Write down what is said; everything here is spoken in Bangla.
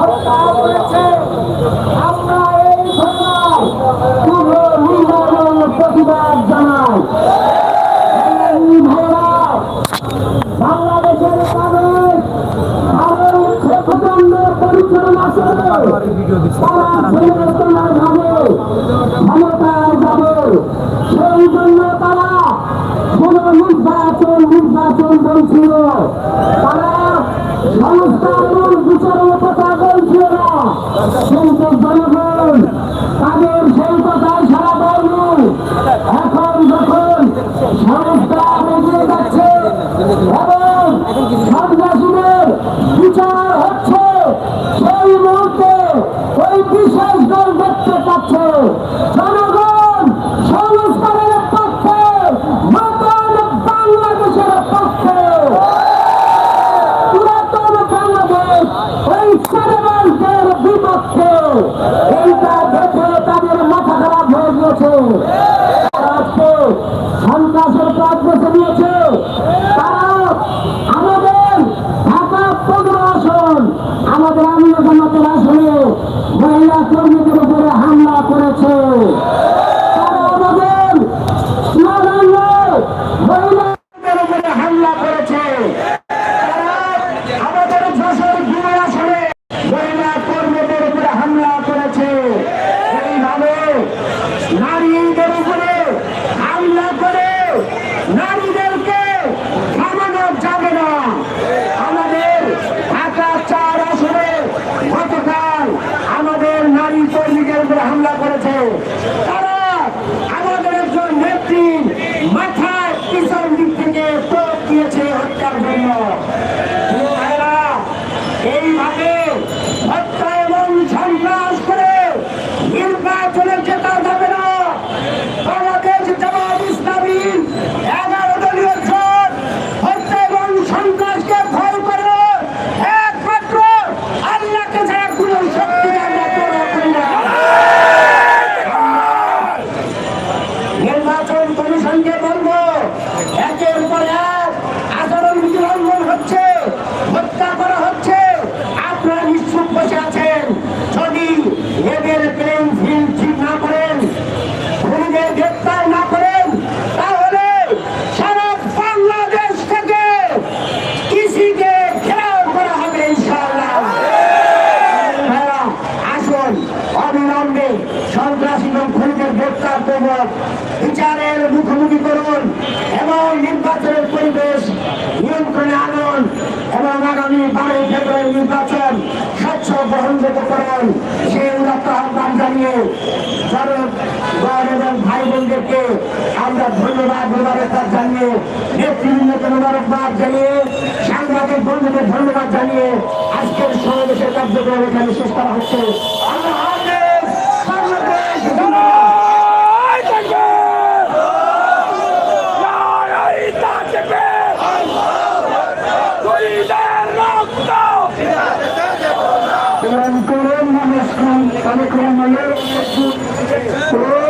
হত্যা করেছে আমরা এই ঘটনার তীব্র নিন্দা এবং প্রতিবাদ তারা পরিবর্তন সেই জন্য তারা বিচার হচ্ছে। সেই মুহূর্তে ওই বিশেষ দল দেখতে পাচ্ছে। জনগণ সংস্কারের পক্ষে নতুন বাংলাদেশের পক্ষে। পুরাতন বাংলাদেশ, ওই সেরেবালদের বিপক্ষে। এইটা দেখে তাদের মাথা খারাপ হয়ে গেছে হামলা করেছে। মুখোমুখি করুন এবং নির্বাচনের পরিবেশ নিয়ন্ত্রণে আনুন এবং আগামী বারোই ফেব্রুয়ারি নির্বাচন স্বচ্ছ গ্রহণযোগ্য করুন। সেই উদাত্ত আহ্বান জানিয়ে জনগণ এবং ভাই বোনদেরকে আমরা ধন্যবাদ, মোবারকবাদ জানিয়ে, নেতৃবৃন্দকে মোবারকবাদ জানিয়ে, সাংবাদিক বন্ধুদের ধন্যবাদ জানিয়ে আজকের সমাবেশের কার্যক্রম এখানে শেষ করা হচ্ছে। আল্লাহ i'm going Ana kolumları.